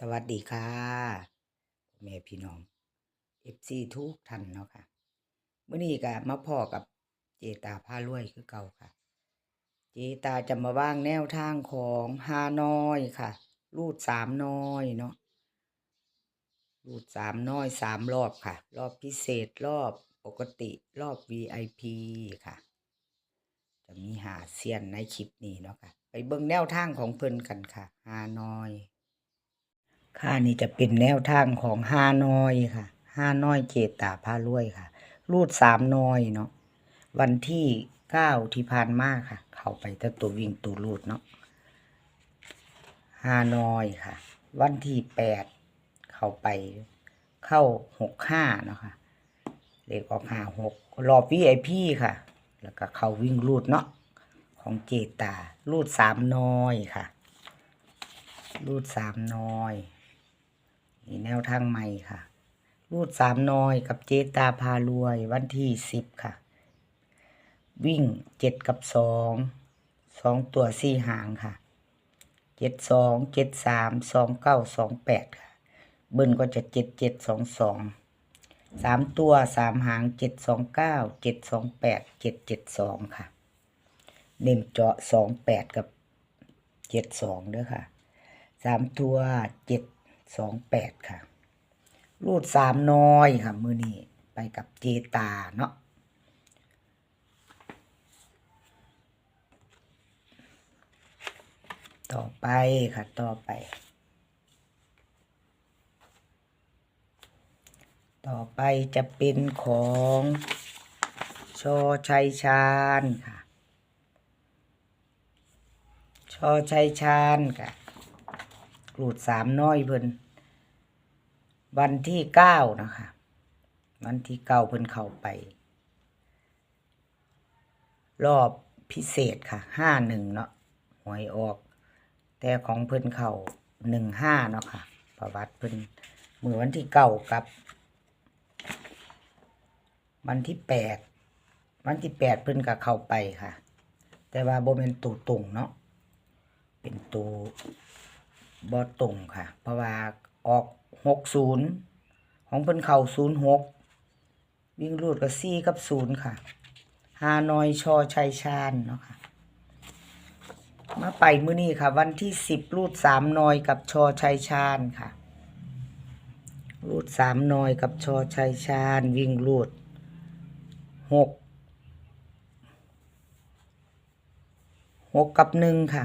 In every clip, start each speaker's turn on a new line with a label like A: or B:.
A: สวัสดีค่ะแม่พี่น้อง FC ทุกท่านเนาะค่ะเมื้อนี้ก็มาพ้อกับเจตาพารวยคือเก่าค่ะ เจตาจะมาว่างแนวทางของฮานอยค่ะ รูดสามน้อยเนาะรูดสามน้อยสามรอบค่ะ รอบพิเศษรอบปกติรอบ VIP ค่ะ จะมีหาเซียนในคลิปนี้เนาะค่ะ ไปเบิ่งแนวทางของเพิ่นกันค่ะฮานอย ค่านี้จะเป็นแนวทางของฮาน้อยค่ะฮาน้อยเจตาพารวยค่ะ รูดสามน้อยเนาะวันที่เก้าที่ผ่านมาค่ะ เข้าไปแต่ตัววิ่งตัวรูดเนาะฮาน้อยค่ะ วันที่แปดเข้าไปเข้าหกห้าเนาะค่ะเลขออกห้าหกรอบวีไอพีค่ะ แล้วก็เข้าวิ่งรูดเนาะของเจตารูดสามน้อยค่ะ รูดสามน้อย นี่แนวทางใหม่ค่ะ รูดสามน้อยกับเจตาพารวยวันที่สิบค่ะ วิ่งเจ็ดกับสองสองตัวสี่หางค่ะเจ็ดสองเจ็ดสามสองเก้าสองแปดค่ะ เบิ้ลก็จะเจ็ดเจ็ดสองสองสามตัวสามหางเจ็ดสองเก้าเจ็ดสองแปดเจ็ดเจ็ดสองค่ะ เน้นเจาะสองแปดกับเจ็ดสองเด้อค่ะสามตัวเจ็ด สองแปดค่ะ รูดสามน้อยค่ะ มือนี้ไปกับเจตาเนาะต่อไปค่ะต่อไป ต่อไปจะเป็นของชอชัยชาญค่ะ ชอชัยชาญค่ะรูดสามน้อยเพิ่น วันที่เก้านะคะ วันที่เก้าเพิ่นเข้าไป รอบพิเศษค่ะห้าหนึ่งเนาะหวยออก แต่ของเพิ่นเข้าหนึ่งห้าเนาะค่ะ ประวัติเพิ่นมือวันที่เก้ากับ วันที่แปดวันที่แปดเพิ่นก็เข้าไปค่ะ แต่ว่าโบเป็นตูตุงเนาะเป็นตูบอตุงค่ะ เพราะว่าออก หกศูนย์ของเพิ่นเข่าศูนย์หกวิ่งรูดกับซี่กับศูนย์ค่ะฮานอยชอชัยชาญเนาะค่ะมาไปมื้อนี้ค่ะ วันที่สิบรูดสามนอยกับชอชัยชาญค่ะ รูดสามนอยกับชอชัยชาญ วิ่งรูดหกหกกับหนึ่งค่ะ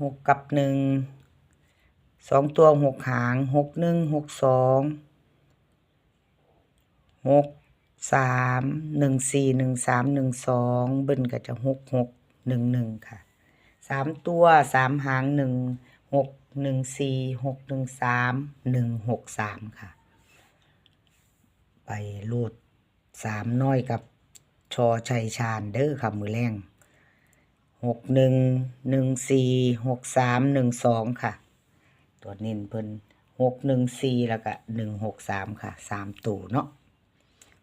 A: หกกับหนึ่ง สองตัวหกหางหกหนึ่งหกสองหกสามหนึ่งสี่หนึ่งสามหนึ่งสองเบิ้ลก็จะหกหกหนึ่งหนึ่งค่ะสามตัวสามหางหนึ่งหกหนึ่งสี่หกหนึ่งสามหนึ่งหกสามค่ะ ไปรูดสามน้อยกับชอชัยชาญเด้อค่ะ มือแรงหกหนึ่งหนึ่งสี่หกสามหนึ่งสองค่ะ ตัวเน้นเพิ่นหกหนึ่งสี่แล้วก็หนึ่งหกสามค่ะสามตู่เนาะ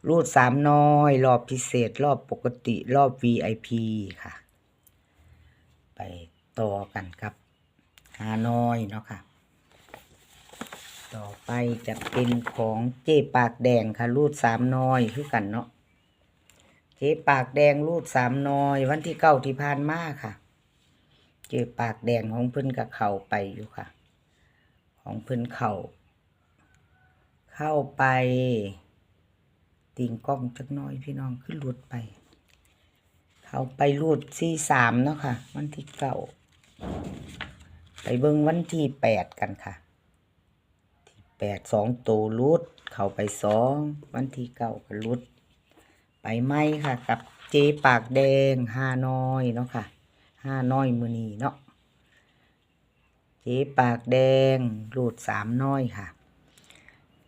A: รูดสามน้อย รอบพิเศษ รอบปกติรอบ VIP ค่ะ ไปต่อกันครับฮานอยเนาะค่ะ ต่อไปจะเป็นของเจ๊ปากแดงค่ะ รูดสามน้อยคือกันเนาะเจ๊ปากแดงรูดสามน้อย วันที่เก้าที่ผ่านมาค่ะ เจ๊ปากแดงของเพิ่นกับเขาไปอยู่ค่ะ ของเพิ่นเข่าเข้าไป ติงกล้องจักน้อยพี่น้องขึ้นรูดไป เข้าไปรูดที่สามเนาะค่ะ วันที่เก้าไปเบิ่งวันที่แปดกันค่ะ ที่แปดสองตัวรูดเข้าไปสองวันที่เก้าก็รูดไปไหมค่ะ กับเจปากแดงห้าน้อยเนาะค่ะห้าน้อยมือนีเนาะ เจปากแดงรูดสามน้อยค่ะ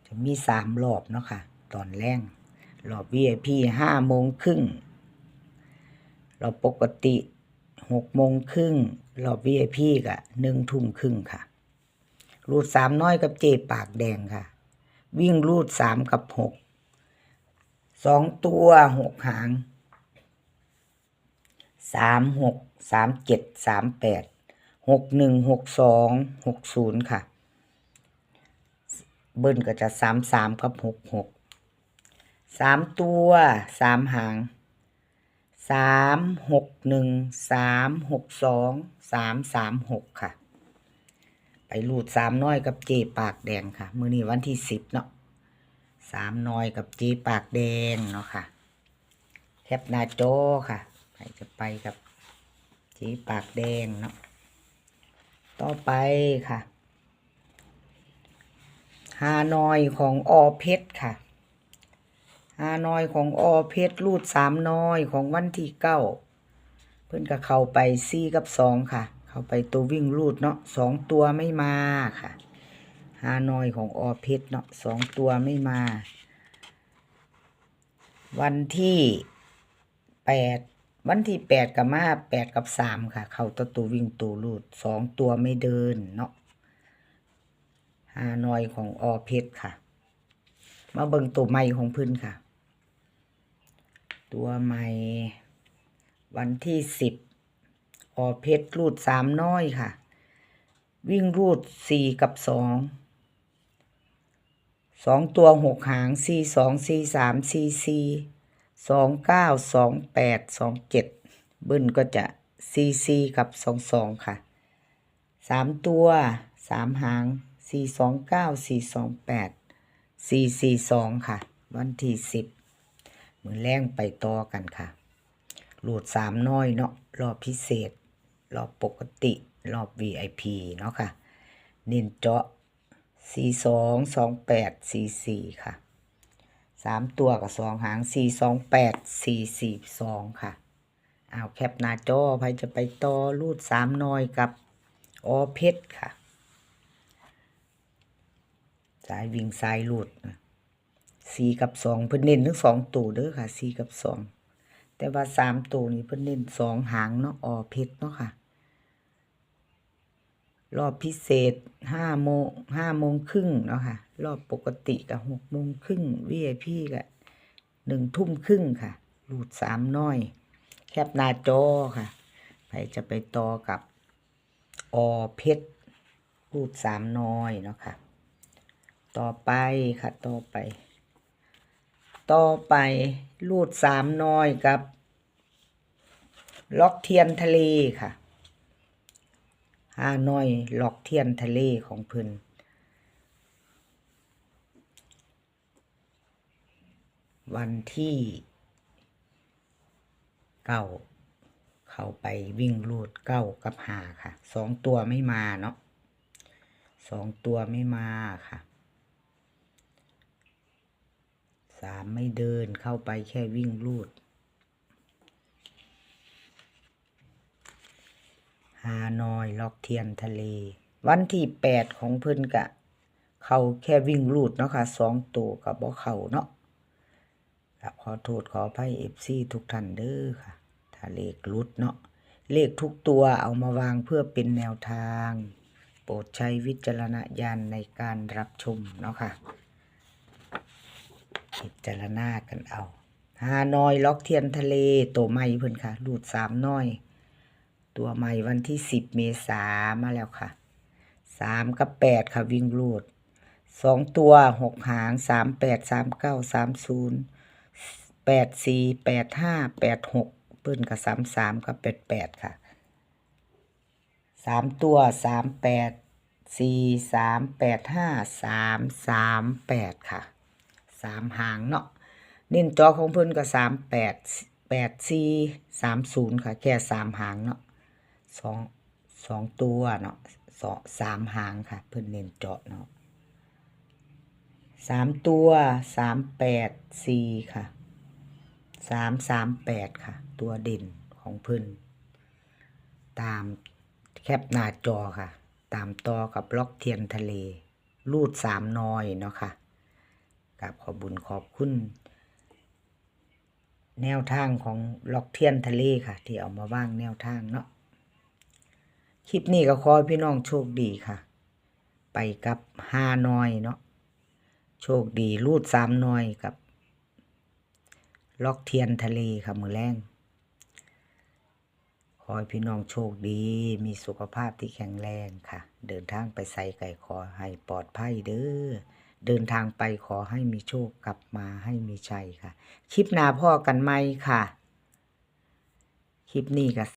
A: จะมีสามรอบเนาะค่ะ ตอนแรกรอบ VIP ห้าโมงครึ่งรอบปกติหกโมงครึ่งรอบ VIP ก็หนึ่งทุ่มครึ่งค่ะ รูดสามน้อยกับเจปากแดงค่ะ วิ่งรูดสามกับหกสองตัวหกหางสามหกสามเจ็ดสามแปด หกหนึ่งหกสองหกศูนย์ค่ะ เบิ้ลก็จะสามสามกับหกหกสามตัวสามหางสามหกหนึ่งสามหกสองสามสามหกค่ะ ไปรูดสามน้อยกับเจปากแดงค่ะ มือนี้วันที่สิบเนาะสามน้อยกับเจปากแดงเนาะค่ะแคปหน้าจอค่ะใครจะไปกับเจปากแดงเนาะ ต่อไปค่ะ ฮานอยของอเพชรค่ะ ฮานอยของอเพชรรูดสามน้อยของวันที่เก้าเพื่อนก็เข้าไปซี่กับสองค่ะ เข้าไปตัววิ่งรูดเนาะสองตัวไม่มาค่ะ ฮานอยของอเพชรเนาะสองตัวไม่มา วันที่แปด วันที่แปดกับมาแปดกับสามค่ะ เข้าตัวตัววิ่งตัวรูดสองตัวไม่เดินเนาะฮานอยของอเพชรค่ะ มาเบิ่งตัวใหม่ของพื้นค่ะ ตัวใหม่ วันที่สิบอเพชรรูดสามน้อยค่ะ วิ่งรูดสี่กับสองสองตัวหกหางสี่สองสี่สามสี่สี่ สองเก้าสองแปดสองเจ็ดเบิ้ลก็จะสี่สี่กับสองสองค่ะสามตัวสามหางสี่สองเก้าสี่สองแปดสี่สี่สองค่ะ วันที่สิบมือแรงไปต่อกันค่ะ หลดสามน้อยเนาะรอบพิเศษ รอบปกติ รอบ VIP เนาะค่ะ เน้นเจาะสี่สองสองแปดสี่สี่ค่ะ สามตัวกับสองหางสี่สองแปดสี่สี่สองค่ะเอาแคปหน้าจอใครจะไปต่อรูดสามน้อยกับออเพชรค่ะ สายวิ่งสายหลุดสี่กับสองเพิ่นเน้นทั้งสองตัวเด้อค่ะสี่กับสองแต่ว่าสามตัวนี้เพิ่นเน้นสองหางเนาะออเพชรเนาะค่ะ รอบพิเศษห้าโมงห้าโมงครึ่งเนาะค่ะ รอบปกติกับหกโมงครึ่ง VIP กับหนึ่งทุ่มครึ่งค่ะหลุดสามน้อย แคปหน้าจอค่ะใครจะไปต่อกับอเพชรรูดสามน้อยเนาะค่ะ ต่อไปค่ะต่อไป ต่อไปรูดสามน้อยกับ ล็อกเทียนทะเลค่ะ ห้าน้อยหลอกเทียนทะเลของเพิ่นวันที่เก้าเข้าไปวิ่งรูดเก้ากับหาค่ะสองตัวไม่มาเนาะสองตัวไม่มาค่ะสามไม่เดินเข้าไปแค่วิ่งรูด ฮานอยล็อกเทียนทะเล วันที่แปดของเพิ่นกะ เขาแค่วิ่งรูดเนาะค่ะสองตัวกับบ่เขาเนาะครับขอโทษขออภัยเอฟซีทุกท่านเด้อค่ะ ถ้าเลขรุดเนาะเลขทุกตัวเอามาวางเพื่อเป็นแนวทาง โปรดใช้วิจารณญาณในการรับชมเนาะค่ะ พิจารณากันเอาฮานอยล็อกเทียนทะเลตัวใหม่เพิ่นค่ะ รูดสามน้อย ตัวใหม่วันที่สิบเมษามาแล้วค่ะสามกับแปดค่ะวิ่งรูดสองตัวหกหางสามแปดสามเก้าสามศูนย์แปดสี่แปดห้าแปดหกเปิ้นกับสามสามกับแปดแปดค่ะสามตัวสามแปดสี่สามแปดห้าสามสามแปดค่ะสามหางเนาะเน้นจอของเพิ่นก็สามแปดแปดสี่สามศูนย์ค่ะ แค่สามหางเนาะ สองสองตัวเนาะสองสามหางค่ะ เพิ่นเน้นเจาะเนาะสามตัวสามแปดสี่ค่ะสามสามแปดค่ะ ตัวเด่นของเพิ่นตามแคปหน้าจอค่ะ ตามต่อกับล็อกเทียนทะเล รูดสามน้อยเนาะค่ะกับขอบุญขอบคุณแนวทางของล็อกเทียนทะเลค่ะ ที่เอามาว่างแนวทางเนาะ คลิปนี้ก็ขอพี่น้องโชคดีค่ะ ไปกับฮานอยเนาะโชคดีรูดสามน้อยกับ ล็อกเทียนทะเลค่ะมือแรงขอให้พี่น้องโชคดี มีสุขภาพที่แข็งแรงค่ะ เดินทางไปไสไก่ขอให้ปลอดภัยเด้อ เดินทางไปขอให้มีโชคกลับมาให้มีชัยค่ะ คลิปหน้าพ่อกันไหมค่ะ คลิปนี้ก็